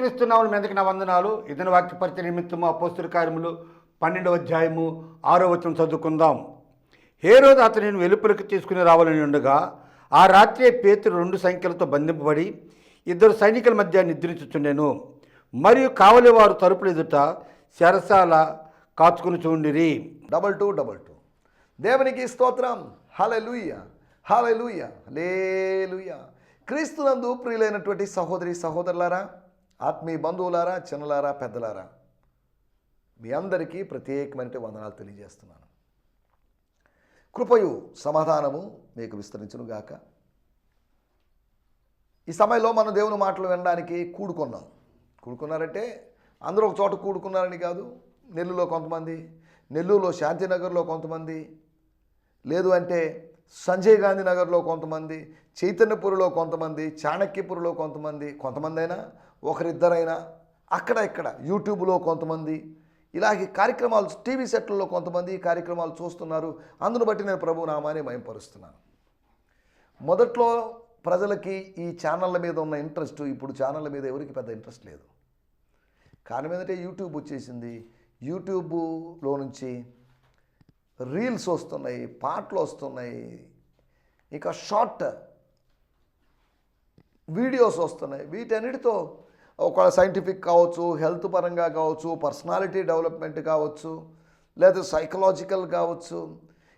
యేసుక్రీస్తు మీదకి నా వందనాలు. ఇదన వాక్య పరిచయ నిమిత్తము అపోస్తుల కార్యములు పన్నెండవ అధ్యాయము ఆరో వచనం చదువుకుందాం. ఏ రోజు అతనిని వెలుపలికి తీసుకుని రావాలని ఉండగా ఆ రాత్రి పేతురు రెండు సంఖ్యలతో బంధింపబడి ఇద్దరు సైనికుల మధ్య నిద్రించుచుండెను. మరియు కావలి వారు తలుపుల ఎదుట శరసాల కాచుకుని చూండిరి. డబల్ టూ డబల్ టూ దేవునికి స్తోత్రం. హలెలూయ హలెలూయ లేలుయ క్రీస్తునందు ప్రియులైనటువంటి సహోదరి సహోదరులారా ఆత్మీయ బంధువులారా చిన్నలారా పెద్దలారా మీ అందరికీ ప్రత్యేకమైన వందనాలు తెలియజేస్తున్నాను. కృపయు సమాధానము మీకు విస్తరించునుగాక. ఈ సమయంలో మనం దేవుని మాటలు వినడానికి కూడుకున్నాం. కూడుకున్నారంటే అందరూ ఒక చోట కూడుకున్నారని కాదు. నెల్లూరులో కొంతమంది నెల్లూరులో శాంతినగర్లో కొంతమంది లేదు అంటే సంజయ్ గాంధీ నగర్లో కొంతమంది చైతన్యపురిలో కొంతమంది చాణక్యపురిలో కొంతమంది కొంతమంది అయినా ఒకరిద్దరైనా అక్కడ ఇక్కడ యూట్యూబ్లో కొంతమంది ఇలాగే కార్యక్రమాలు టీవీ సెట్లలో కొంతమంది ఈ కార్యక్రమాలు చూస్తున్నారు. అందును బట్టి నేను ప్రభు నామాన్ని మయంపరుస్తున్నాను మొదట్లో ప్రజలకి ఈ ఛానళ్ళ మీద ఉన్న ఇంట్రెస్ట్ ఇప్పుడు ఛానళ్ళ మీద ఎవరికి పెద్ద ఇంట్రెస్ట్ లేదు. కారణం ఏంటంటే యూట్యూబ్ వచ్చేసింది. యూట్యూబ్లో నుంచి రీల్స్ వస్తున్నాయి పాటలు వస్తున్నాయి ఇంకా షార్ట్ వీడియోస్ వస్తున్నాయి. వీటన్నిటితో ఒక సైంటిఫిక్ కావచ్చు హెల్త్ పరంగా కావచ్చు పర్సనాలిటీ డెవలప్మెంట్ కావచ్చు లేదా సైకలాజికల్ కావచ్చు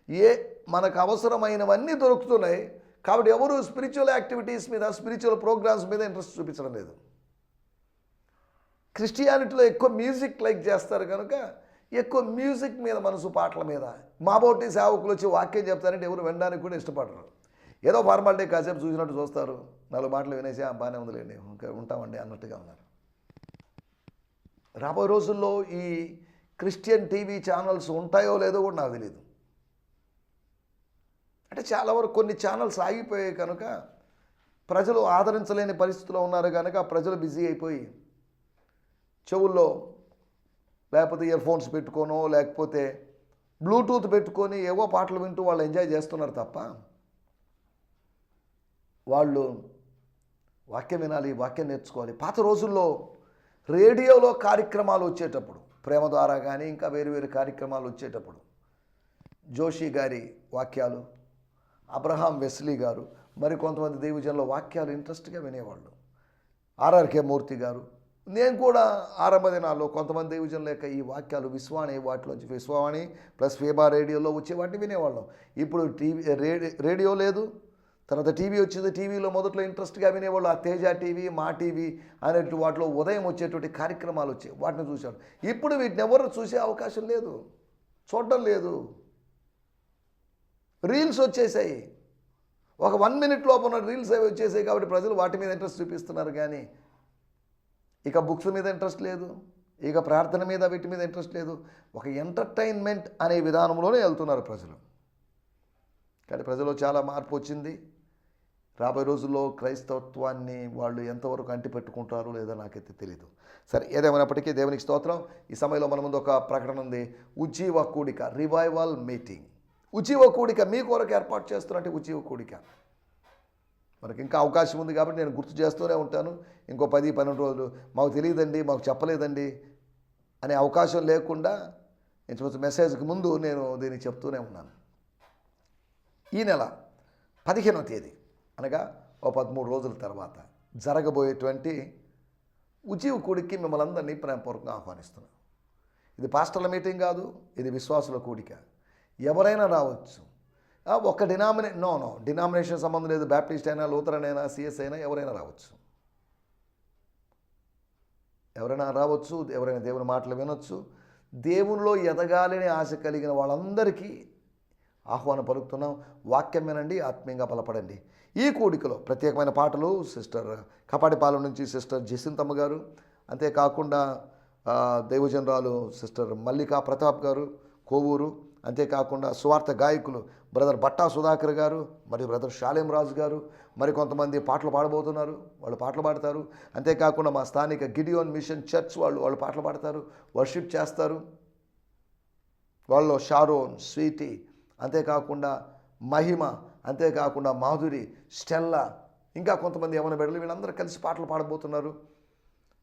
ఏ మనకు అవసరమైనవన్నీ దొరుకుతున్నాయి కాబట్టి ఎవరు స్పిరిచువల్ యాక్టివిటీస్ మీద స్పిరిచువల్ ప్రోగ్రామ్స్ మీద ఇంట్రెస్ట్ చూపించడం లేదు. క్రిస్టియానిటీలో ఎక్కువ మ్యూజిక్ లైక్ చేస్తారు కనుక ఎక్కువ మ్యూజిక్ మీద మనసు పాటల మీద. మాబోటి సేవకులు వచ్చి వాక్యం చెప్తారంటే ఎవరు వినడానికి కూడా ఇష్టపడరు. ఏదో ఫార్మాలిటీ కాసేపు చూసినట్టు చూస్తారు. నాలుగు మాటలు వినేసి "ఆ, బాగానే ఉందిలేండి ఇంకా ఉంటామండి అన్నట్టుగా ఉన్నారు. రాబోయే రోజుల్లో ఈ క్రిస్టియన్ టీవీ ఛానల్స్ ఉంటాయో లేదో కూడా నాకు తెలియదు అంటే చాలా వరకు కొన్ని ఛానల్స్ ఆగిపోయాయి కనుక ప్రజలు ఆదరించలేని పరిస్థితిలో ఉన్నారు కనుక ప్రజలు బిజీ అయిపోయి చెవుల్లో లేకపోతే ఇయర్ ఫోన్స్ పెట్టుకోనో లేకపోతే బ్లూటూత్ పెట్టుకొని ఏవో పాటలు వింటూ వాళ్ళు ఎంజాయ్ చేస్తున్నారు తప్ప వాళ్ళు వాక్యం వినాలి వాక్యం నేర్చుకోవాలి. పాత రోజుల్లో రేడియోలో కార్యక్రమాలు వచ్చేటప్పుడు ప్రేమ ద్వారా కానీ ఇంకా వేరు వేరు కార్యక్రమాలు వచ్చేటప్పుడు జోషి గారి వాక్యాలు అబ్రహాం వెస్లీ గారు మరి కొంతమంది దైవజనుల వాక్యాలు ఇంట్రెస్ట్గా వినేవాళ్ళు. ఆర్ఆర్కే మూర్తి గారు. నేను కూడా ఆరంభ దినాల్లో కొంతమంది దైవజనుల యొక్క ఈ వాక్యాలు విశ్వాణి వాటిలోంచి విశ్వాణి ప్లస్ ఫీబా రేడియోలో వచ్చే వాటిని వినేవాళ్ళం. ఇప్పుడు టీవీ రేడియో రేడియో లేదు తర్వాత టీవీ వచ్చింది టీవీలో మొదట్లో ఇంట్రెస్ట్గా వినేవాళ్ళు ఆ తేజ టీవీ మా టీవీ అనేటువంటి వాటిలో ఉదయం వచ్చేటువంటి కార్యక్రమాలు వచ్చాయి వాటిని చూశాడు ఇప్పుడు వీటిని ఎవరు చూసే అవకాశం లేదు. చూడడం లేదు. రీల్స్ వచ్చేసాయి. ఒక వన్ మినిట్ లోపల రీల్స్ అవి వచ్చేసాయి కాబట్టి ప్రజలు వాటి మీద ఇంట్రెస్ట్ చూపిస్తున్నారు కానీ ఇక బుక్స్ మీద ఇంట్రెస్ట్ లేదు. ఇక ప్రార్థన మీద వీటి మీద ఇంట్రెస్ట్ లేదు. ఒక ఎంటర్టైన్మెంట్ అనే విధానంలోనే వెళ్తున్నారు ప్రజలు. కానీ ప్రజలు చాలా మార్పు వచ్చింది. రాబోయే రోజుల్లో క్రైస్తవత్వాన్ని వాళ్ళు ఎంతవరకు అంటిపెట్టుకుంటారో లేదో నాకైతే తెలియదు సరే ఏదేమైనప్పటికీ దేవునికి స్తోత్రం. ఈ సమయంలో మన ముందు ఒక ప్రకటన ఉంది. ఉజ్జీవ కూడిక రివైవల్ మీటింగ్. ఉజ్జీవ కూడిక మీ కొరకు ఏర్పాటు చేస్తున్నట్టు ఉజ్జీవ కూడిక. మనకి ఇంకా అవకాశం ఉంది కాబట్టి నేను గుర్తు చేస్తూనే ఉంటాను. ఇంకో పది పన్నెండు రోజులు. మాకు తెలియదండి మాకు చెప్పలేదండి అనే అవకాశం లేకుండా ఇంచుమించు మెసేజ్కి ముందు నేను దీన్ని చెప్తూనే ఉన్నాను. ఈ నెల పదిహేనవ తేదీ. అనగా ఓ పదమూడు రోజుల తర్వాత జరగబోయేటువంటి ఉజీవ్ కూడికి మిమ్మల్ని అందరినీ ప్రేమపూర్వకంగా ఆహ్వానిస్తున్నాను. ఇది పాస్టర్ల మీటింగ్ కాదు ఇది విశ్వాసుల కూడిక. ఎవరైనా రావచ్చు. ఒక డినామినే నో నో డినామినేషన్ సంబంధం లేదు. బ్యాప్టిస్ట్ అయినా లూథరన్ అయినా సిఎస్ అయినా ఎవరైనా రావచ్చు. ఎవరైనా రావచ్చు ఎవరైనా దేవుని మాటలు వినొచ్చు. దేవునిలో ఎదగాలని ఆశ కలిగిన వాళ్ళందరికీ ఆహ్వానం పలుకుతున్నాం. వాక్యం వినండి ఆత్మీయంగా బలపడండి. ఈ కూడికలో ప్రత్యేకమైన పాటలు సిస్టర్ కపాటిపాలెం నుంచి సిస్టర్ జసింతమ్మ గారు అంతేకాకుండా దైవజనరాలు సిస్టర్ మల్లికా ప్రతాప్ గారు కోవూరు అంతేకాకుండా స్వార్థ గాయకులు బ్రదర్ బట్టా సుధాకర్ గారు మరియు బ్రదర్ షాలేం రాజు గారు మరి కొంతమంది పాటలు పాడబోతున్నారు వాళ్ళు పాటలు పాడతారు. అంతేకాకుండా మా స్థానిక గిడియోన్ మిషన్ చర్చ్ వాళ్ళు వాళ్ళు పాటలు పాడతారు వర్షిప్ చేస్తారు. వాళ్ళు షారోన్ స్వీటీ అంతేకాకుండా మహిమ అంతేకాకుండా మాధురి స్టెల్లా ఇంకా కొంతమంది యవన బిడ్డలు వీళ్ళందరూ కలిసి పాటలు పాడబోతున్నారు.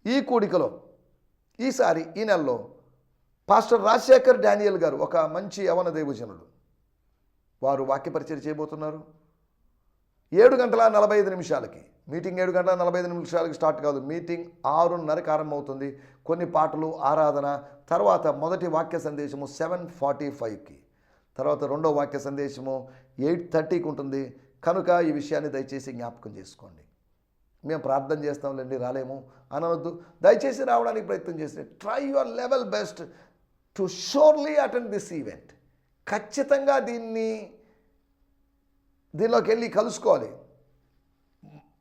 ఈ కూడికలో ఈసారి ఈ నెలలో పాస్టర్ రాజశేఖర్ డానియల్ గారు ఒక మంచి యవన దైవజనుడు. వారు వాక్యపరిచయం చేయబోతున్నారు. ఏడు గంటల నలభై ఐదు నిమిషాలకి మీటింగ్ ఏడు గంటల నలభై ఐదు నిమిషాలకి స్టార్ట్ కాదు మీటింగ్ ఆరున్నరకి ఆరంభమవుతుంది. కొన్ని పాటలు ఆరాధన తర్వాత మొదటి వాక్య సందేశము సెవెన్ ఫార్టీ ఫైవ్కి తర్వాత రెండో వాక్య సందేశము ఎయిట్ థర్టీకి ఉంటుంది. కనుక ఈ విషయాన్ని దయచేసి జ్ఞాపకం చేసుకోండి. మేము ప్రార్థన చేస్తాంలేండి రాలేము అనవద్దు. దయచేసి రావడానికి ప్రయత్నం చేసి try your level best to surely attend this event ఖచ్చితంగా దీన్ని దీనిలోకి వెళ్ళి కలుసుకోవాలి.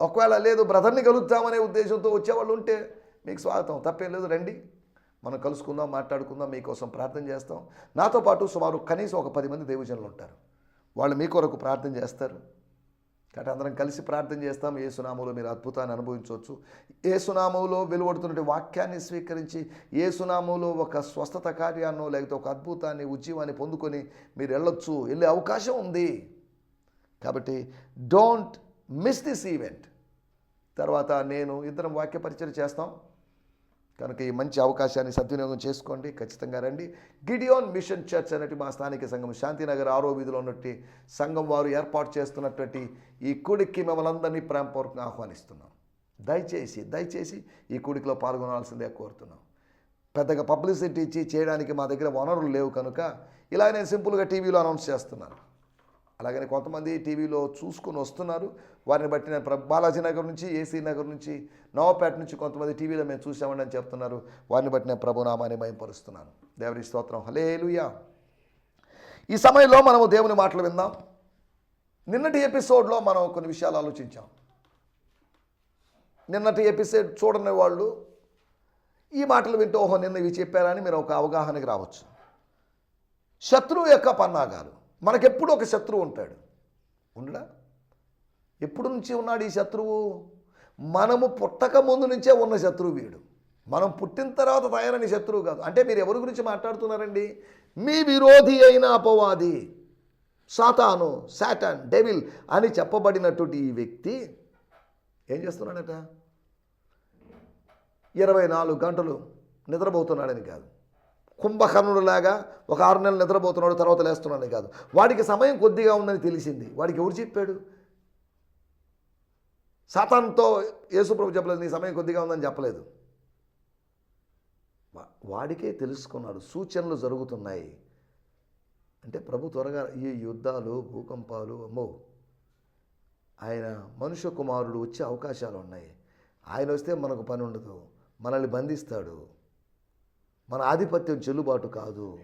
ఒకవేళ లేదు బ్రదర్ని కలుద్దామనే ఉద్దేశంతో వచ్చేవాళ్ళు ఉంటే మీకు స్వాగతం. తప్పేం లేదు రండి. మనం కలుసుకుందాం మాట్లాడుకుందాం మీకోసం ప్రార్థన చేస్తాం. నాతో పాటు సుమారు కనీసం ఒక పది మంది దేవజనులు ఉంటారు. వాళ్ళు మీ కొరకు ప్రార్థన చేస్తారు. కాబట్టి అందరం కలిసి ప్రార్థన చేస్తాం. ఏ సునామంలో మీరు అద్భుతాన్ని అనుభవించవచ్చు. ఏ సునామంలో వెలువడుతున్న వాక్యాన్ని స్వీకరించి ఏ సునామంలో ఒక స్వస్థత కార్యాన్నో లేకపోతే ఒక అద్భుతాన్ని ఉద్యమాన్ని పొందుకొని మీరు వెళ్ళొచ్చు వెళ్ళే అవకాశం ఉంది. కాబట్టి డోంట్ మిస్ దిస్ ఈవెంట్. తర్వాత నేను ఇద్దరం వాక్య పరిచయం చేస్తాం. కనుక ఈ మంచి అవకాశాన్ని సద్వినియోగం చేసుకోండి. ఖచ్చితంగా రండి. గిడియోన్ మిషన్ చర్చ్ అనేటి మా స్థానిక సంఘం శాంతినగర్ ఆరో వీధిలో ఉన్నట్టు సంఘం వారు ఏర్పాటు చేస్తున్నటువంటి ఈ కూడికి మిమ్మల్ని అందరినీ ప్రేమపూర్వకంగా ఆహ్వానిస్తున్నాం. దయచేసి దయచేసి ఈ కూడికలో పాల్గొనాల్సిందే కోరుతున్నాం. పెద్దగా పబ్లిసిటీ ఇచ్చి చేయడానికి మా దగ్గర వనరులు లేవు కనుక ఇలా నేను సింపుల్గా టీవీలో అనౌన్స్ చేస్తున్నాను. అలాగని కొంతమంది టీవీలో చూసుకొని వస్తున్నారు. వారిని బట్టి నేను బాలాజీ నగర్ నుంచి ఏసీ నగర్ నుంచి నవపేట నుంచి కొంతమంది టీవీలో మేము చూసామండి అని చెప్తున్నారు. వారిని బట్టి నేను ప్రభునామాన్ని మయంపరుస్తున్నాను దేవుని స్తోత్రం. హలేలుయా ఈ సమయంలో మనము దేవుని మాటలు విందాం. నిన్నటి ఎపిసోడ్లో మనం కొన్ని విషయాలు ఆలోచించాం. నిన్నటి ఎపిసోడ్ చూడని వాళ్ళు ఈ మాటలు వింటూ ఓహో నిన్న ఇవి చెప్పారని మీరు ఒక అవగాహనకి రావచ్చు. శత్రువు యొక్క పన్నాగాలు. మనకెప్పుడు ఒక శత్రువు ఉంటాడు. ఉండడా ఎప్పుడు నుంచి ఉన్నాడు ఈ శత్రువు? మనము పుట్టక ముందు నుంచే ఉన్న శత్రువు వీడు. మనం పుట్టిన తర్వాత తయారని శత్రువు కాదు. అంటే మీరు ఎవరి గురించి మాట్లాడుతున్నారండి? మీ విరోధి అయిన అపవాది సాతాను సాటాన్ డెవిల్ అని చెప్పబడినటువంటి ఈ వ్యక్తి ఏం చేస్తున్నాడట? ఇరవై నాలుగు గంటలు నిద్రపోతున్నాడని కాదు. కుంభకర్ణుడులాగా ఒక ఆరు నెలలు నిద్రపోతున్నాడు తర్వాత లేస్తున్నాడని కాదు. వాడికి సమయం కొద్దిగా ఉందని తెలిసింది. వాడికి ఎవరు చెప్పాడు? సాతాన్తో యేసుప్రభు చెప్పలేదు నీ సమయం కొద్దిగా ఉందని చెప్పలేదు. వాడికే తెలుసుకున్నాడు. సూచనలు జరుగుతున్నాయి. అంటే ప్రభు త్వరగా ఈ యుద్ధాలు భూకంపాలు అమ్మో! ఆయన మనుష్య కుమారుడు వచ్చే అవకాశాలు ఉన్నాయి. ఆయన వస్తే మనకు పని ఉండదు. మనల్ని బంధిస్తాడు. మన ఆధిపత్యం చెల్లుబాటు కాదు.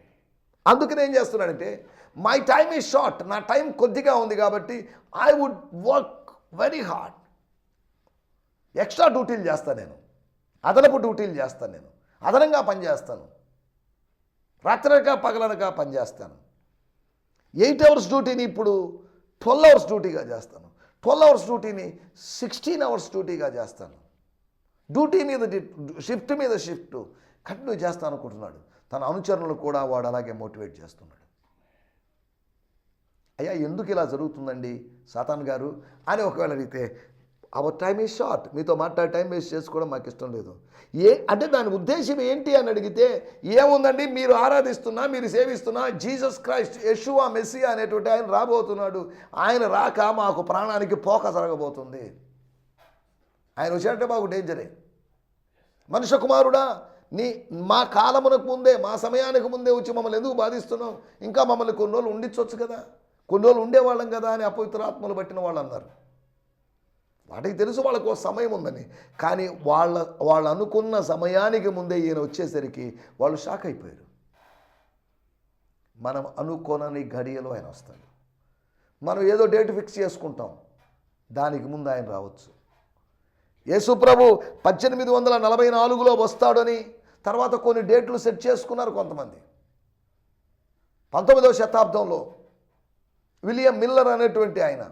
అందుకని ఏం చేస్తున్నాడంటే మై టైమ్ ఈజ్ షార్ట్ నా టైం కొద్దిగా ఉంది కాబట్టి I would work very hard extra డ్యూటీలు చేస్తాను నేను. అదనపు డ్యూటీలు చేస్తాను నేను. అదనంగా పనిచేస్తాను రాత్రనక పగలనక పనిచేస్తాను ఎయిట్ అవర్స్ డ్యూటీని ఇప్పుడు ట్వెల్వ్ అవర్స్ డ్యూటీగా చేస్తాను. ట్వెల్వ్ అవర్స్ డ్యూటీని సిక్స్టీన్ అవర్స్ డ్యూటీగా చేస్తాను. డ్యూటీ మీద షిఫ్ట్ మీద షిఫ్ట్ కంటిన్యూ చేస్తాను అనుకుంటున్నాడు తన అనుచరులను కూడా వాడు అలాగే మోటివేట్ చేస్తున్నాడు. అయ్యా ఎందుకు ఇలా జరుగుతుందండి? సాతాన్ గారు అని ఒకవేళ అడిగితే అవర్ టైం ఈజ్ షార్ట్ మీతో మాట్లాడే టైం వేస్ట్ చేసుకోవడం మాకు ఇష్టం లేదు. ఏ అంటే దాని ఉద్దేశం ఏంటి అని అడిగితే ఏముందండి? మీరు ఆరాధిస్తున్నా మీరు సేవిస్తున్నా జీసస్ క్రైస్ట్ యశువా మెస్సి అనేటువంటి ఆయన రాబోతున్నాడు. ఆయన రాక మాకు ప్రాణానికి పోక జరగబోతుంది. ఆయన వచ్చాడంటే మాకు డేంజరే మనుష్య కుమారుడా నీ మా కాలమునకు ముందే మా సమయానికి ముందే వచ్చి మమ్మల్ని ఎందుకు బాధిస్తున్నావు? ఇంకా మమ్మల్ని కొన్ని రోజులు ఉండించవచ్చు కదా. కొన్ని రోజులు ఉండేవాళ్ళం కదా అని అపవిత్రాత్మలు పట్టిన వాళ్ళు అన్నారు వాటికి తెలుసు వాళ్ళకు ఒక సమయం ఉందని. కానీ వాళ్ళ వాళ్ళు అనుకున్న సమయానికి ముందే ఈయన వచ్చేసరికి వాళ్ళు షాక్ అయిపోయారు. మనం అనుకోనని గడియలో ఆయన వస్తాడు. మనం ఏదో డేట్ ఫిక్స్ చేసుకుంటాం. దానికి ముందు ఆయన రావచ్చు. యేసుప్రభు పద్దెనిమిది వందల నలభై నాలుగులో వస్తాడని తర్వాత కొన్ని డేట్లు సెట్ చేసుకున్నారు కొంతమంది. పంతొమ్మిదవ శతాబ్దంలో విలియం మిల్లర్ అనేటువంటి ఆయన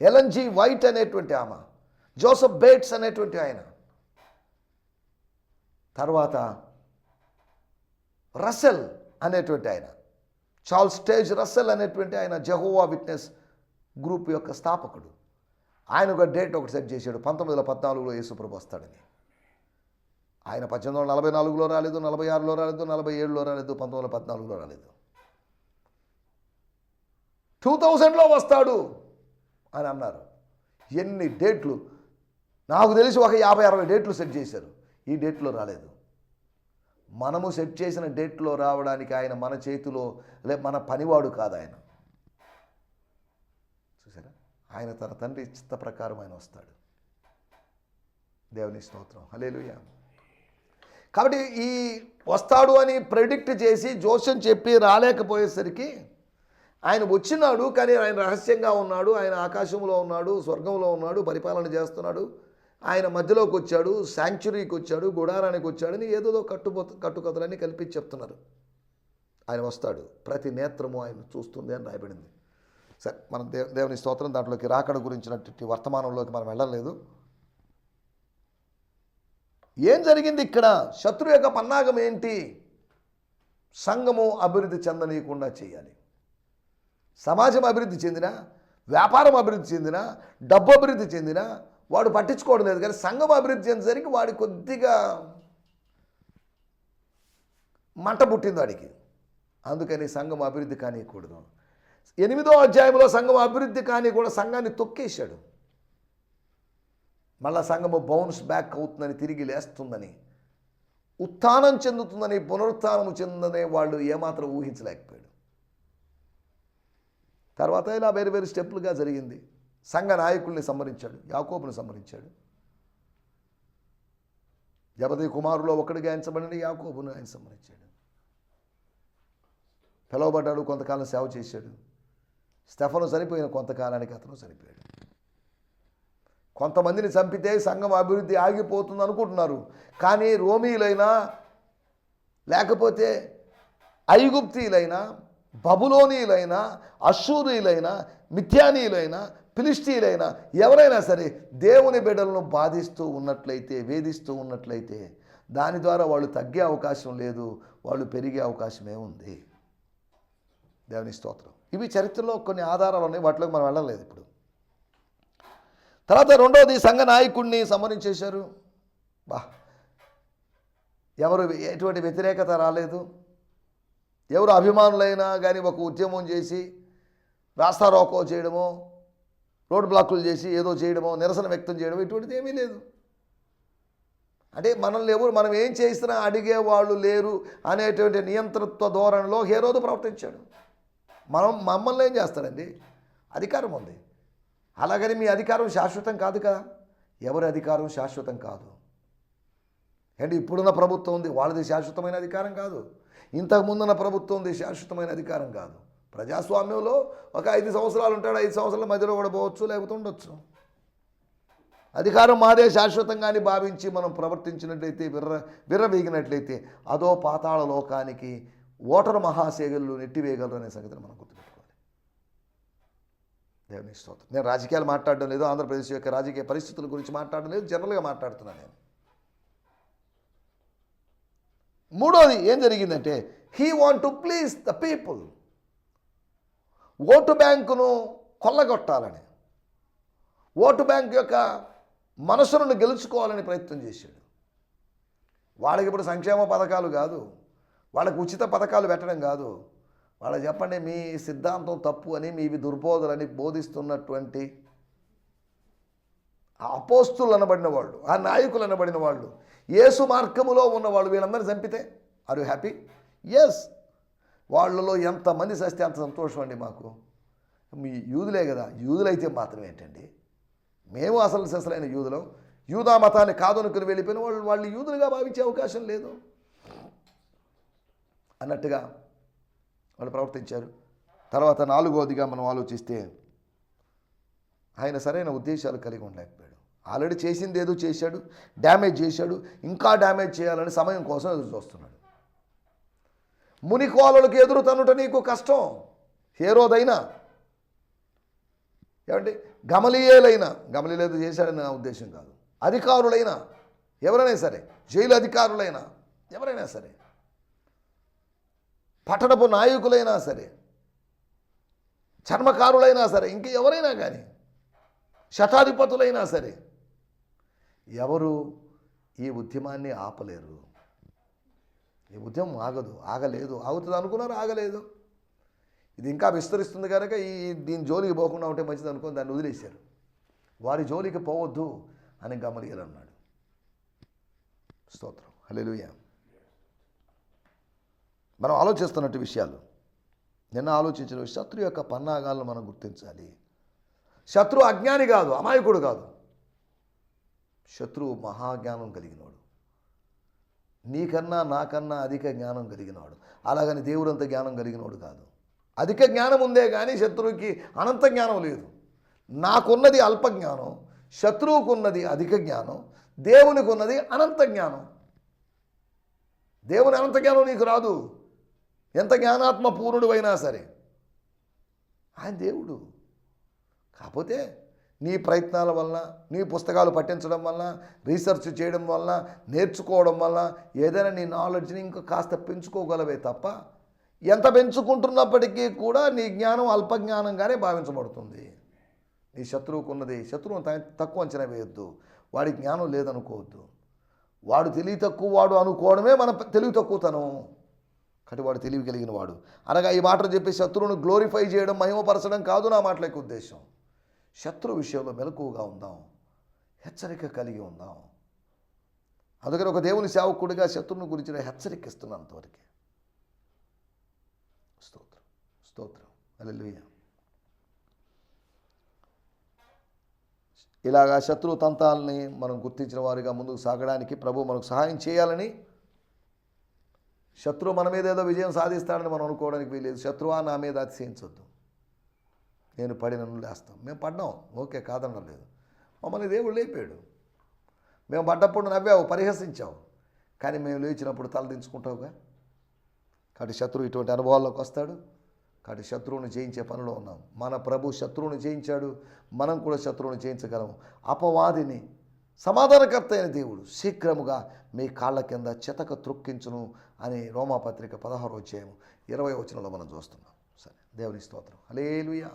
ఎలన్ వైట్ అనేటువంటి ఆమె జోసఫ్ బేట్స్ అనేటువంటి ఆయన తర్వాత రసెల్ అనేటువంటి ఆయన చార్ల్స్ స్టేజ్ రసెల్ అనేటువంటి ఆయన జహోవా విట్నెస్ గ్రూప్ యొక్క స్థాపకుడు. ఆయన ఒక డేట్ ఒకటి సెట్ చేశాడు పంతొమ్మిది వందల పద్నాలుగులో యేసుప్రభు వస్తాడని. ఆయన పద్దెనిమిది వందల నలభై నాలుగులో రాలేదు నలభై ఆరులో రాలేదు నలభై ఏడులో రాలేదు పంతొమ్మిది వందల పద్నాలుగులో రాలేదు. టూ థౌజండ్లో వస్తాడు అని అన్నారు. ఎన్ని డేట్లు? నాకు తెలిసి ఒక యాభై అరవై డేట్లు సెట్ చేశారు. ఈ డేట్లో రాలేదు. మనము సెట్ చేసిన డేట్లో రావడానికి ఆయన మన చేతిలో లే మన పనివాడు కాదు ఆయన. చూసారా ఆయన తన తండ్రి చిత్త ప్రకారం ఆయన వస్తాడు. దేవుని స్తోత్రం. హలేలుయా కాబట్టి ఈ వస్తాడు అని ప్రెడిక్ట్ చేసి జోస్యం చెప్పి రాలేకపోయేసరికి ఆయన వచ్చినాడు కానీ ఆయన రహస్యంగా ఉన్నాడు ఆయన ఆకాశంలో ఉన్నాడు స్వర్గంలో ఉన్నాడు పరిపాలన చేస్తున్నాడు ఆయన మధ్యలోకి వచ్చాడు శాంక్చురీకి వచ్చాడు గుడారానికి వచ్చాడని ఏదో కట్టుబో కట్టుకథలన్నీ కల్పించి చెప్తున్నారు. ఆయన వస్తాడు. ప్రతి నేత్రము ఆయన చూస్తుంది అని రాయబడింది. సరే మనం దే దేవుని స్తోత్రం దాంట్లోకి రాకడ గురించినటువంటి వర్తమానంలోకి మనం వెళ్ళలేదు. ఏం జరిగింది ఇక్కడ? శత్రు యొక్క పన్నాగం ఏంటి? సంఘము అభివృద్ధి చెందనీయకుండా చేయాలి. సమాజం అభివృద్ధి చెందిన వ్యాపారం అభివృద్ధి చెందిన డబ్బు అభివృద్ధి చెందిన వాడు పట్టించుకోవడం లేదు. కానీ సంఘం అభివృద్ధి చెందేసరికి వాడి కొద్దిగా మంట పుట్టింది వాడికి. అందుకని సంఘం అభివృద్ధి కానియకూడదు. ఎనిమిదో అధ్యాయంలో సంఘం అభివృద్ధి కానీ కూడా సంఘాన్ని తొక్కేశాడు. మళ్ళా సంఘము బౌన్స్ బ్యాక్ అవుతుందని తిరిగి లేస్తుందని ఉత్థానం చెందుతుందని పునరుత్థానం చెందుతుందని వాళ్ళు ఏమాత్రం ఊహించలేకపోయాడు. తర్వాత ఇలా వేరు వేరు స్టెప్పులుగా జరిగింది. సంఘ నాయకుల్ని సంహరించాడు యాకోబుని సంహరించాడు. జపతి కుమారులో ఒకడిగా ఎంచబడిన యాకోబును ఆయన సంహరించాడు. పిలువబడ్డాడు కొంతకాలం సేవ చేశాడు. స్టెఫను చనిపోయిన కొంతకాలానికి అతను చనిపోయాడు. కొంతమందిని చంపితే సంఘం అభివృద్ధి ఆగిపోతుంది అనుకుంటున్నారు. కానీ రోమీలైనా లేకపోతే ఐగుప్తీలైనా బబులోనీలైనా అశ్షూరీలైనా మిథ్యానీలైనా ఫిలిస్టీలైనా ఎవరైనా సరే దేవుని బిడ్డలను బాధిస్తూ ఉన్నట్లయితే వేధిస్తూ ఉన్నట్లయితే దాని ద్వారా వాళ్ళు తగ్గే అవకాశం లేదు వాళ్ళు పెరిగే అవకాశమే ఉంది. దేవుని స్తోత్రం. ఇవి చరిత్రలో కొన్ని ఆధారాలు ఉన్నాయి వాటిలోకి మనం వెళ్ళలేదు ఇప్పుడు. తర్వాత రెండవది సంఘ నాయకుడిని సంహరించేశారు. బా ఎవరు ఎటువంటి వ్యతిరేకత రాలేదు. ఎవరు అభిమానులైనా కానీ ఒక ఉద్యమం చేసి రాస్తారోకో చేయడమో రోడ్ బ్లాకులు చేసి ఏదో చేయడమో నిరసన వ్యక్తం చేయడమో ఇటువంటిది ఏమీ లేదు. అంటే మనల్ని ఎవరు మనం ఏం చేసినా అడిగే వాళ్ళు లేరు అనేటువంటి నియంతృత్వ ధోరణిలో హేరోదు ప్రవర్తించాడు. మనం మమ్మల్ని ఏం చేస్తాడండి అధికారం ఉంది. అలాగని మీ అధికారం శాశ్వతం కాదు కదా. ఎవరి అధికారం శాశ్వతం కాదు. అంటే ఇప్పుడున్న ప్రభుత్వం ఉంది వాళ్ళది శాశ్వతమైన అధికారం కాదు. ఇంతకు ముందున్న ప్రభుత్వం ఉంది శాశ్వతమైన అధికారం కాదు. ప్రజాస్వామ్యంలో ఒక ఐదు సంవత్సరాలు ఉంటాడు ఐదు సంవత్సరాల మధ్యలో కూడా పోవచ్చు లేకపోతే ఉండొచ్చు. అధికారం మాదే శాశ్వతంగాని భావించి మనం ప్రవర్తించినట్లయితే విర్ర విర్రవీగినట్లయితే అదో పాతాళ లోకానికి ఓటరు మహాశేగలు నెట్టివేయగలరు అనే సంగతిని మనం గుర్తుపెట్టుకోవాలి. దేవుని స్తోత్రం నేను రాజకీయాలు మాట్లాడడం లేదు ఆంధ్రప్రదేశ్ యొక్క రాజకీయ పరిస్థితుల గురించి మాట్లాడడం లేదు జనరల్గా మాట్లాడుతున్నాను నేను. మూడోది ఏం జరిగిందంటే he want to please the people vote బ్యాంకును కొల్లగొట్టాలని ఓటు బ్యాంక్ యొక్క మనసులను గెలుచుకోవాలని ప్రయత్నం చేశాడు. వాళ్ళకి ఇప్పుడు సంక్షేమ పథకాలు కాదు వాళ్ళకి ఉచిత పథకాలు పెట్టడం కాదు వాళ్ళు చెప్పండి మీ సిద్ధాంతం తప్పు అని మీవి దుర్బోధలని బోధిస్తున్నటువంటి ఆ అపోస్తులు అనబడిన వాళ్ళు ఆ నాయకులు అనబడిన వాళ్ళు యేసు మార్గములో ఉన్నవాళ్ళు వీళ్ళందరినీ చంపితే ఆర్ యు హ్యాపీ ఎస్ వాళ్ళలో ఎంతమంది చస్తే అంత సంతోషం అండి మాకు. మీ యూదులే కదా యూదులైతే మాత్రం ఏంటండి? మేము అసలు సెసలైన యూదులం యూదా మతాన్ని కాదనుకుని వెళ్ళిపోయిన వాళ్ళు వాళ్ళు యూదులుగా భావించే అవకాశం లేదు. అన్నట్టుగా వాళ్ళు ప్రవర్తించారు. తర్వాత నాలుగోదిగా మనం ఆలోచిస్తే ఆయన సరైన ఉద్దేశాలు కలిగి ఉండలేకపోయాడు. ఆల్రెడీ చేసింది ఏదో చేశాడు డ్యామేజ్ చేశాడు ఇంకా డ్యామేజ్ చేయాలని సమయం కోసం ఎదురు చూస్తున్నాడు. మునికోలలకు ఎదురు తనుట నీకు కష్టం. హేరోదైనా. ఏమంటే గమలీయేలైనా. గమలీలేదు చేశాడని నా ఉద్దేశం కాదు. అధికారులైనా. ఎవరైనా సరే. జైలు అధికారులైనా. ఎవరైనా సరే. పట్టణపు నాయకులైనా సరే చర్మకారులైనా సరే ఇంక ఎవరైనా కానీ శతాధిపతులైనా సరే ఎవరు ఈ ఉద్యమాన్ని ఆపలేరు. ఈ ఉద్యమం ఆగదు ఆగలేదు. ఆగుతుంది అనుకున్నారు ఆగలేదు. ఇది ఇంకా విస్తరిస్తుంది కనుక ఈ దీని జోలికి పోకుండా ఉంటే మంచిది అనుకుని దాన్ని వదిలేశారు. వారి జోలికి పోవద్దు అని గమనియలు అన్నాడు స్తోత్రం. హలో మనం ఆలోచిస్తున్నట్టు విషయాలు. నిన్న ఆలోచించిన విషయం, శత్రు యొక్క పన్నాగాలను మనం గుర్తించాలి. శత్రు అజ్ఞాని కాదు అమాయకుడు కాదు. శత్రువు మహాజ్ఞానం కలిగినవాడు నీకన్నా నాకన్నా అధిక జ్ఞానం కలిగినవాడు అలాగని దేవుడంత జ్ఞానం కలిగినవాడు కాదు. అధిక జ్ఞానం ఉందే కానీ శత్రువుకి అనంత జ్ఞానం లేదు. నాకున్నది అల్ప జ్ఞానం శత్రువుకున్నది అధిక జ్ఞానం దేవునికి ఉన్నది అనంత జ్ఞానం. దేవుని అనంత జ్ఞానం నీకు రాదు. ఎంత జ్ఞానాత్మ పూర్ణుడు అయినా సరే. ఆయన దేవుడు. కాకపోతే నీ ప్రయత్నాల వలన నీ పుస్తకాలు పట్టించడం వలన రీసెర్చ్ చేయడం వలన నేర్చుకోవడం వలన ఏదైనా నీ నాలెడ్జ్ని ఇంకా కాస్త పెంచుకోగలవే తప్ప ఎంత పెంచుకుంటున్నప్పటికీ కూడా నీ జ్ఞానం అల్పజ్ఞానంగానే భావించబడుతుంది. నీ శత్రువుకున్నది శత్రువును తక్కువ అంచనా వేయొద్దు. వాడి జ్ఞానం లేదనుకోవద్దు. వాడు తెలివి తక్కువ వాడు అనుకోవడమే మన తెలివి తక్కువతనం. కాబట్టి వాడు తెలివి కలిగిన వాడు అనగా ఈ మాటలు చెప్పి శత్రువును గ్లోరిఫై చేయడం మహిమపరచడం కాదు నా మాటల యొక్క ఉద్దేశం. శత్రు విషయంలో మెలకువగా ఉందాం. హెచ్చరిక కలిగి ఉందాం. అందుకని ఒక దేవుని సేవకుడిగా శత్రువుని గురించిన హెచ్చరిక ఇస్తున్నాను అంతవరకే. స్తోత్రం స్తోత్రం. అల్లెలుయ్య ఇలాగా శత్రు తంతాలని మనం గుర్తించిన వారిగా ముందుకు సాగడానికి ప్రభు మనకు సహాయం చేయాలని శత్రువు మన మీద ఏదో విజయం సాధిస్తాడని మనం అనుకోవడానికి వీలేదు శత్రువా నా మీద అతిశయించొద్దు. నేను పడిన లేస్తాం. మేము పడ్డాం. ఓకే కాదనలేదు. మమ్మల్ని దేవుడు లేపాడు. మేము పడ్డప్పుడు నవ్వావు పరిహసించావు. కానీ మేము లేచినప్పుడు తలదించుకుంటావుగా కాబట్టి శత్రువు ఇటువంటి అనుభవాల్లోకి వస్తాడు. కాబట్టి శత్రువుని జయించే పనిలో ఉన్నాం. మన ప్రభు శత్రువుని జయించాడు. మనం కూడా శత్రువుని జయించగలము. అపవాదిని సమాధానకర్త అయిన దేవుడు శీఘ్రముగా మీ కాళ్ళ కింద చితక త్రొక్కించును అని రోమాపత్రిక పదహారు వచ్చాము ఇరవై వచనంలో మనం చూస్తున్నాం. సరే దేవుని స్తోత్రం. హలేలుయా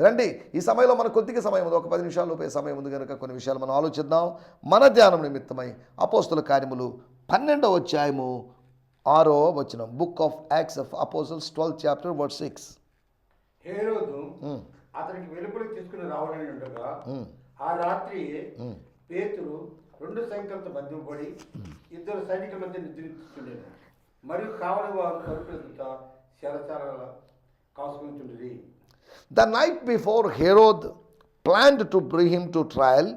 రండి ఈ సమయంలో మన కొద్దిగా సమయం ఉంది. ఒక పది నిమిషాల లోపే సమయం ఉంది కనుక కొన్ని విషయాలు మనం ఆలోచిద్దాం. మన ధ్యానం నిమిత్తమై అపోస్తుల కార్యములు పన్నెండవ అధ్యాయము ఆరో వచనం. Book of acts of apostles twelfth chapter word six అతనికి వెలుపలికి తీసుకుని రావాలని ఉండగా ఆ రాత్రి పేతురు రెండు సంఖ్యలతో బంధింపబడి ఇద్దరు సైనికుల మధ్య నిద్రిస్తుండేది మరియు కావలి వారు కరుపెదుట శరచాల కాసుకుంటుండేది The night before Herod planned to bring him to trial,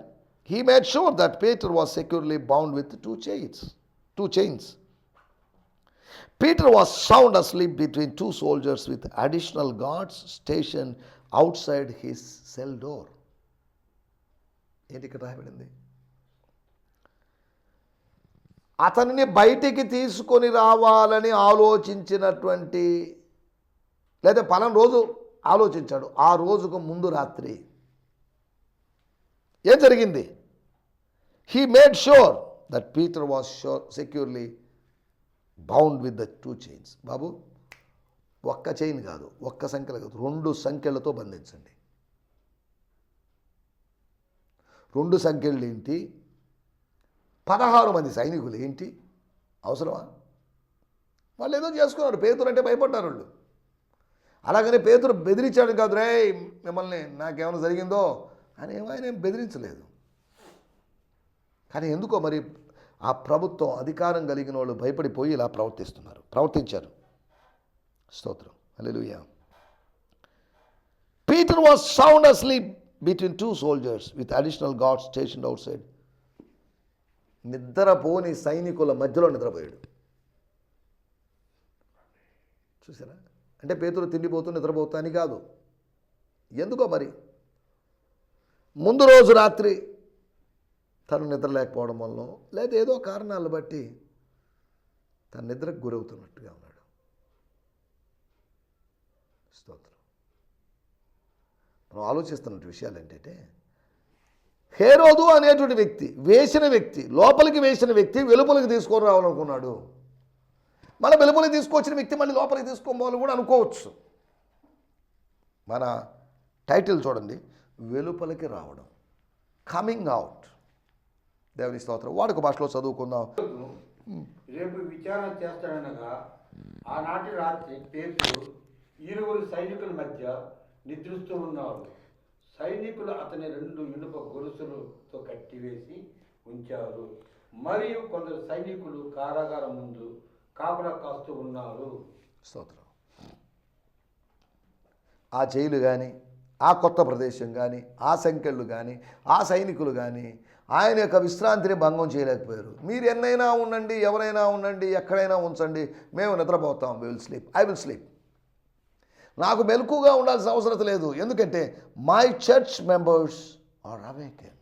he made sure that Peter was securely bound with two chains. Two chains. Peter was sound asleep between two soldiers with additional guards stationed outside his cell door. ఏంటి ఇక్కడ రాయబడింది అతనిని బయటికి తీసుకొని రావాలని ఆలోచించినటువంటి లేదా పలానా రోజు ఆలోచించాడు ఆ రోజుకు ముందు రాత్రి. ఏం జరిగింది? He made sure that Peter was sure securely bound with the two chains బాబు ఒక్క చైన్ కాదు ఒక్క సంఖ్యలు కాదు రెండు సంఖ్యలతో బంధించండి. రెండు సంఖ్యలు ఏంటి? పదహారు మంది సైనికులు ఏంటి? అవసరమా? వాళ్ళు ఏదో చేసుకున్నారు. పేతురు అంటే భయపడ్డారు వాళ్ళు. అలాగనే పేతురు బెదిరించాడు కాదు రే మిమ్మల్ని నాకేమైనా జరిగిందో? అని ఏమో ఆయన బెదిరించలేదు. కానీ ఎందుకో మరి ఆ ప్రభుత్వం అధికారం కలిగిన వాళ్ళు భయపడిపోయి ఇలా ప్రవర్తిస్తున్నారు. ప్రవర్తించారు. స్తోత్రం. Alleluia Peter was sound asleep between two soldiers with additional guards stationed outside. నిద్రపోని సైనికుల మధ్యలో నిద్రపోయాడు. చూసారా? అంటే పేతులు తిండిపోతూ నిద్రపోతూ అని కాదు. ఎందుకో మరి? ముందు రోజు రాత్రి తను నిద్ర లేకపోవడం వల్ల లేదా ఏదో కారణాలను బట్టి తన నిద్రకు గురవుతున్నట్టుగా ఉన్నాడు. స్తోత్రం. మనం ఆలోచిస్తున్న విషయాలు ఏంటంటే హేరోదు అనేటువంటి వ్యక్తి వేసిన వ్యక్తి లోపలికి వేసిన వ్యక్తి వెలుపలికి తీసుకొని రావాలనుకున్నాడు. మన వెలుపలికి తీసుకొచ్చిన వ్యక్తి మళ్ళీ లోపలికి తీసుకోవాలని కూడా అనుకోవచ్చు. మన టైటిల్ చూడండి వెలుపలికి రావడం కమింగ్ అవుట్ దేవుని స్తోత్రం. వాడుక భాషలో చదువుకుందాం. రేపు విచారణ చేస్తాడనగా ఆనాటి రాత్రి పేతురు ఇరువురు సైనికుల మధ్య నిద్రిస్తూ ఉన్నారు. సైనికులు అతని రెండు ఇనుప గొలుసులతో కట్టివేసి ఉంచారు. మరియు కొందరు సైనికులు కారాగారం ముందు కాపలా కాస్తూ ఉన్నారు. స్తోత్రం. ఆ జైలు కానీ ఆ కొత్త ప్రదేశం కానీ ఆ సంఖ్యలు కానీ ఆ సైనికులు కానీ ఆయన యొక్క విశ్రాంతిని భంగం చేయలేకపోయారు. మీరు ఎన్నైనా ఉండండి ఎవరైనా ఉండండి ఎక్కడైనా ఉంచండి మేము నిద్రపోతాం. We will sleep I will sleep నాకు మెలకుగా ఉండాల్సిన అవసరం లేదు. ఎందుకంటే my church members are awaken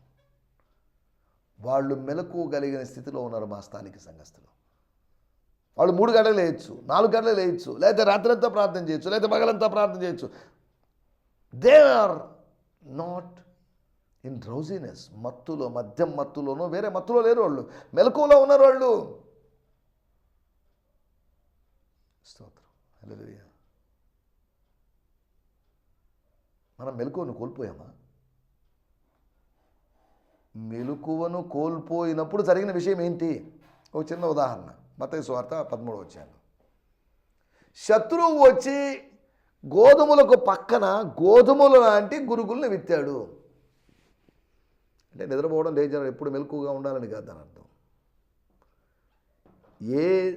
వాళ్ళు మెలకు కలిగిన స్థితిలో ఉన్నారు మా స్థానిక సంఘస్థులు. వాళ్ళు మూడు గంటలు లేయచ్చు నాలుగు గంటలు లేయచ్చు లేకపోతే రాత్రంతా ప్రార్థన చేయొచ్చు లేకపోతే పగలంతా ప్రార్థన చేయొచ్చు. They are not in drowsiness మత్తులో మద్యం మత్తులోనో వేరే మత్తులో లేరు వాళ్ళు. మెలకువలో ఉన్నారు వాళ్ళు. స్తోత్రం. మనం మెలకువను కోల్పోయామా? మెలకువను కోల్పోయినప్పుడు జరిగిన విషయం ఏంటి? ఒక చిన్న ఉదాహరణ. మత స్వార్థ పదమూడు వచ్చాను శత్రువు వచ్చి గోధుమలకు పక్కన గోధుమలు లాంటి గురుగుల్ని విత్తాడు. అంటే నిద్రపోవడం డేంజర్ ఎప్పుడు మెలకుగా ఉండాలని కాదు దాని అర్థం. ఏ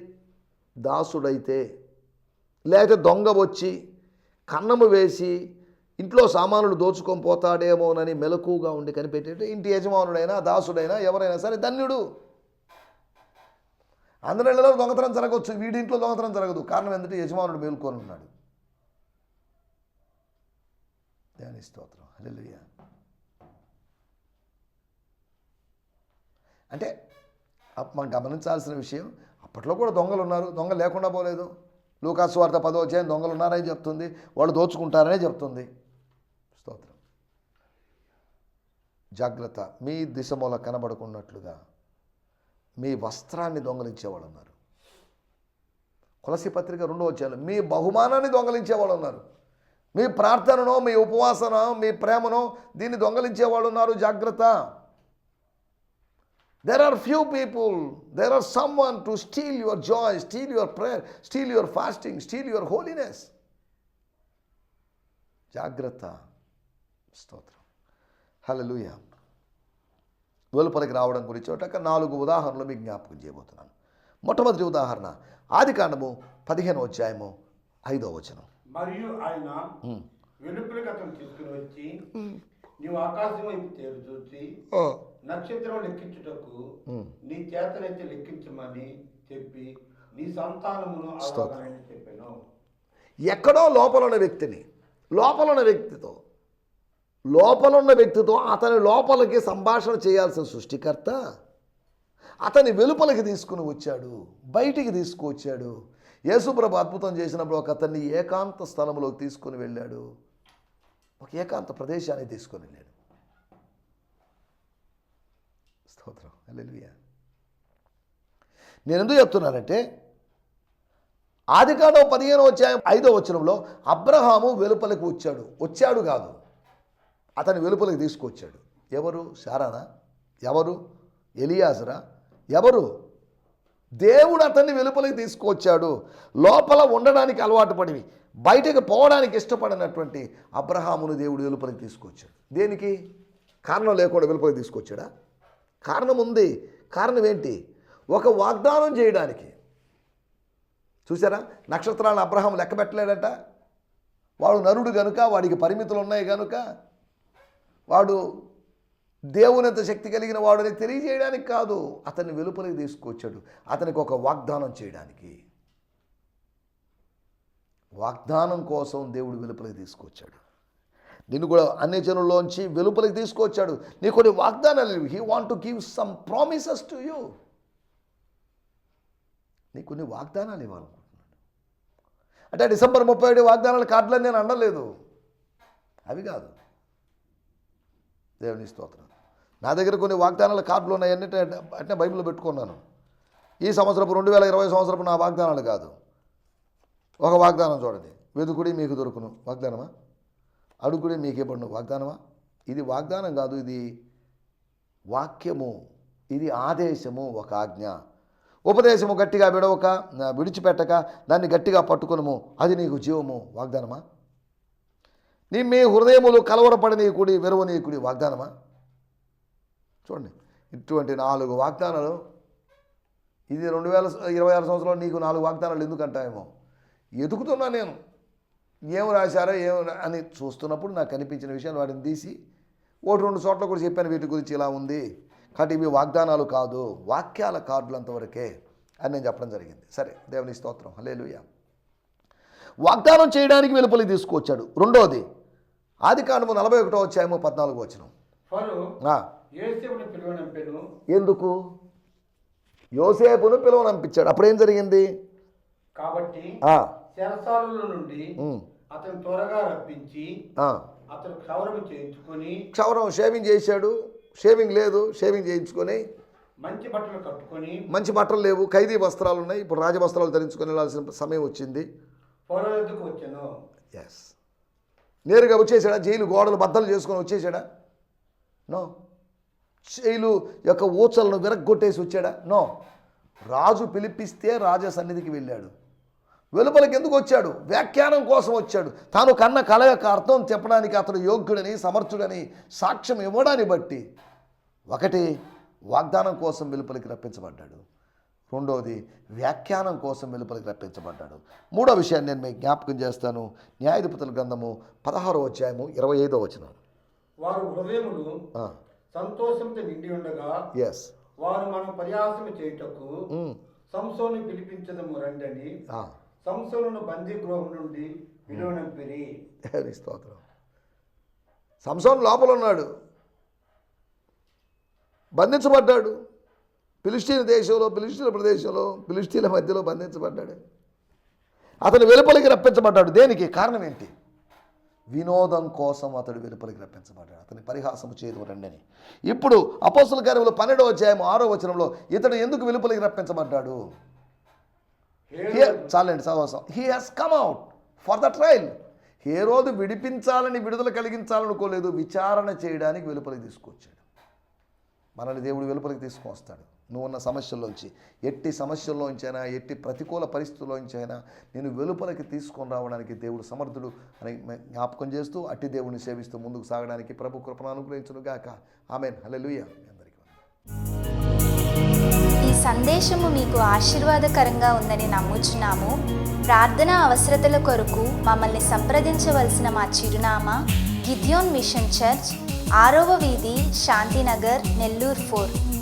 దాసుడైతే లేకపోతే దొంగ వచ్చి కన్నము వేసి ఇంట్లో సామానులు దోచుకొని పోతాడేమోనని మెలకుగా ఉండి కనిపెట్టేట ఇంటి యజమానుడైనా దాసుడైనా ఎవరైనా సరే ధన్యుడు. అందరిలో దొంగతనం జరగవచ్చు వీడి ఇంట్లో దొంగతనం జరగదు. కారణం ఏంటంటే యజమానుడు మేలుకొని ఉన్నాడు. దాని స్తోత్రం. హల్లెలూయా. అంటే అప్ మనం గమనించాల్సిన విషయం అప్పట్లో కూడా దొంగలు ఉన్నారు. దొంగ లేకుండా పోలేదు. లూకాసు వార్త పదో అధ్యాయం దొంగలు ఉన్నారని చెప్తుంది. వాళ్ళు దోచుకుంటారనే చెప్తుంది స్తోత్రం జాగ్రత్త. మీ దిశ మూల కనబడుకున్నట్లుగా మీ వస్త్రాన్ని దొంగలించేవాళ్ళు ఉన్నారు కులసి పత్రిక రెండో వచ్చాను మీ బహుమానాన్ని దొంగలించేవాళ్ళు ఉన్నారు మీ ప్రార్థనను మీ ఉపవాసన మీ ప్రేమను దీన్ని దొంగలించేవాళ్ళు ఉన్నారు జాగ్రత్త. There are few people there are someone to steal your joy steal your prayer steal your fasting steal your holiness జాగ్రత్త. స్తోత్రం. హల్లెలూయా. వెలుపలికి రావడం గురించి ఒక నాలుగు ఉదాహరణలు మీకు జ్ఞాపకం చేయబోతున్నాను. మొట్టమొదటి ఉదాహరణ ఆది కాండము పదిహేను అధ్యాయము ఐదో వచనం. మరియు ఆయన వెలుపలికి అతను తీసుకుని వచ్చి నీవు ఆకాశం వైపు తేరు చూసి నక్షత్రం లెక్కించుటకు నీ చేతనైతే లెక్కించమని చెప్పి నీ సంతానమును చెప్పాను. ఎక్కడో లోపల ఉన్న వ్యక్తిని లోపల ఉన్న వ్యక్తితో లోపల ఉన్న వ్యక్తితో అతని లోపలికి సంభాషణ చేయాల్సిన సృష్టికర్త అతని వెలుపలికి తీసుకుని వచ్చాడు బయటికి తీసుకువచ్చాడు. యేసుప్రభు అద్భుతం చేసినప్పుడు ఒక అతన్ని ఏకాంత స్థలంలోకి తీసుకుని వెళ్ళాడు. ఒక ఏకాంత ప్రదేశాన్ని తీసుకొని వెళ్ళాడు. స్తోత్రం. నేను ఎందుకు చెప్తున్నానంటే ఆదికాండం పదిహేను అధ్యాయం ఐదో వచనంలో అబ్రహాము వెలుపలికి వచ్చాడు. వచ్చాడు కాదు. అతని వెలుపలికి తీసుకొచ్చాడు. ఎవరు? శారానా ఎవరు? ఎలియాజరా. ఎవరు? దేవుడు అతన్ని వెలుపలికి తీసుకువచ్చాడు లోపల ఉండడానికి అలవాటు పడివి. బయటకు పోవడానికి ఇష్టపడినటువంటి అబ్రహామును దేవుడు వెలుపలికి తీసుకొచ్చాడు. దేనికి? కారణం లేకుండా వెలుపలికి తీసుకొచ్చాడా? కారణం ఉంది. కారణం ఏంటి? ఒక వాగ్దానం చేయడానికి. చూసారా నక్షత్రాలను అబ్రహాం లెక్క పెట్టలేడట వాడు నరుడు గనుక వాడికి పరిమితులు ఉన్నాయి కనుక వాడు దేవునంత శక్తి కలిగిన వాడని తెలియజేయడానికి కాదు అతన్ని వెలుపలికి తీసుకొచ్చాడు. అతనికి ఒక వాగ్దానం చేయడానికి. వాగ్దానం కోసం దేవుడు వెలుపలికి తీసుకొచ్చాడు. నిన్ను కూడా అన్ని జనుల్లోంచి వెలుపలికి తీసుకొచ్చాడు. నీ కొన్ని వాగ్దానాలు he want to give some promises to you నీ కొన్ని వాగ్దానాలు ఇవ్వాలనుకుంటున్నాడు. అంటే డిసెంబర్ ముప్పై ఏడు వాగ్దానాల కార్డులని నేను అనలేదు. అవి కాదు. దేవుని స్తోత్రం. నా దగ్గర కొన్ని వాగ్దానాల కార్డులు ఉన్నాయి అన్నిటి అంటే బైబిల్లో పెట్టుకున్నాను. ఈ సంవత్సరపు రెండు వేల ఇరవై సంవత్సరపు నా వాగ్దానాలు కాదు. ఒక వాగ్దానం చూడండి. వెతుకుడి మీకు దొరుకును. వాగ్దానమా? అడుగుడి మీకు ఇవ్వబడును వాగ్దానమా? ఇది వాగ్దానం కాదు ఇది వాక్యము. ఇది ఆదేశము ఒక ఆజ్ఞ. ఉపదేశము గట్టిగా విడవక విడిచిపెట్టక దాన్ని గట్టిగా పట్టుకునము. అది నీకు జీవము. వాగ్దానమా? నీ మీ హృదయములు కలవరపడనీయకుడి విరవనీయకుడి వాగ్దానమా? చూడండి ఇటువంటి నాలుగు వాగ్దానాలు ఇది రెండు వేల ఇరవై ఆరు సంవత్సరాలు నీకు నాలుగు వాగ్దానాలు ఎందుకంటాయేమో ఎదుగుతున్నా నేను. ఏం రాశారో ఏం రా- అని చూస్తున్నప్పుడు నాకు కనిపించిన విషయాలు వాటిని తీసి ఒకటి రెండు చోట్ల కూడా చెప్పాను వీటి గురించి ఇలా ఉంది. కాబట్టి ఇవి వాగ్దానాలు కాదు వాక్యాల కార్డులు అంతవరకే అని నేను చెప్పడం జరిగింది. సరే దేవుని స్తోత్రం. హల్లెలూయా. వాగ్దానం చేయడానికి వెలుపలికి తీసుకొచ్చాడు రెండోది ఆది కాండము నలభై ఒకటో వచ్చాయేమో పద్నాలుగు వచ్చిన ఎందుకు? యోసేపును పిలువనంపించాడు అప్పుడు ఏం జరిగింది? కాబట్టి నుండి అతను త్వరగా రప్పించి. అతను క్షౌరము చేయించుకొని క్షవరం షేవింగ్ చేశాడు. షేవింగ్ లేదు. షేవింగ్ చేయించుకొని మంచి బట్టలు కట్టుకొని మంచి బట్టలు లేవు. ఖైదీ వస్త్రాలు ఉన్నాయి. ఇప్పుడు రాజవస్త్రాలు ధరించుకొని వెళ్ళాల్సిన సమయం వచ్చింది. వచ్చాను. ఎస్ నేరుగా వచ్చేసాడా? జైలు గోడలు బద్దలు చేసుకొని వచ్చేసాడా? నో. జైలు యొక్క ఊచలను విరగ్గొట్టేసి వచ్చాడా? నో. రాజు పిలిపిస్తే రాజ సన్నిధికి వెళ్ళాడు. వెలుపలకి ఎందుకు వచ్చాడు? వ్యాఖ్యానం కోసం వచ్చాడు. తాను కన్న కళ యొక్క అర్థం చెప్పడానికి అతడు యోగ్యుడని సమర్థుడని సాక్ష్యం ఇవ్వడాన్ని బట్టి ఒకటి వాగ్దానం కోసం వెలుపలికి రప్పించబడ్డాడు. రెండవది వ్యాఖ్యానం కోసం వెలుపలికి రప్పించబడ్డాడు. మూడో విషయాన్ని నేను మీకు జ్ఞాపకం చేస్తాను. న్యాయాధిపతుల గ్రంథము పదహారో అధ్యాయము ఇరవై ఐదో వచనం. వారు హృదయములు సంతోషంతో నిండి ఉండగా ఎస్ వారు మనం పర్యాసము చేయుటకు సంసోను పిలిపించదము రండని సంసోను బందీ గృహం నుండి విలువనంపిరి స్తోత్రం. సంసోన్ లోపల ఉన్నాడు బంధించబడ్డాడు. ఫిలిస్టీన్ దేశంలో ఫిలిస్టీన్ ప్రదేశంలో ఫిలిస్టీన్ల మధ్యలో బంధించబడ్డాడు. అతను వెలుపలికి రప్పించబడ్డాడు. దేనికి? కారణం ఏంటి? వినోదం కోసం అతడు వెలుపలికి రప్పించబడ్డాడు. అతని పరిహాసము చేయదు రండని. ఇప్పుడు అపోస్తుల కార్యంలో పన్నెండో అధ్యాయం ఆరో వచనంలో ఇతడు ఎందుకు వెలుపలికి రప్పించబడ్డాడు? చాలండి సహవాసం he has come out for the trial ఏ రోజు విడిపించాలని విడుదల కలిగించాలనుకోలేదు విచారణ చేయడానికి వెలుపలికి తీసుకొచ్చాడు. మనల్ని దేవుడు వెలుపలికి తీసుకొస్తాడు నువ్వు ఉన్న సమస్యల్లోంచి ఎట్టి సమస్యల్లోంచైనా ఎట్టి ప్రతికూల పరిస్థితుల్లోంచైనా నేను వెలుపలకి తీసుకొని రావడానికి దేవుడు సమర్థుడు అని జ్ఞాపకం చేస్తూ అట్టి దేవుడిని సేవిస్తూ ముందుకు సాగడానికి ప్రభు కృపను అనుగ్రహించును గాక. ఆమెన్. హలో లూయ అందరికీ ఈ సందేశము మీకు ఆశీర్వాదకరంగా ఉందని నమ్ముచున్నాము. ప్రార్థన అవసరతల కొరకు మమ్మల్ని సంప్రదించవలసిన మా చిరునామా గిద్యోన్ మిషన్ చర్చ్ ఆరవ వీధి శాంతినగర్ నెల్లూరు ఫోర్.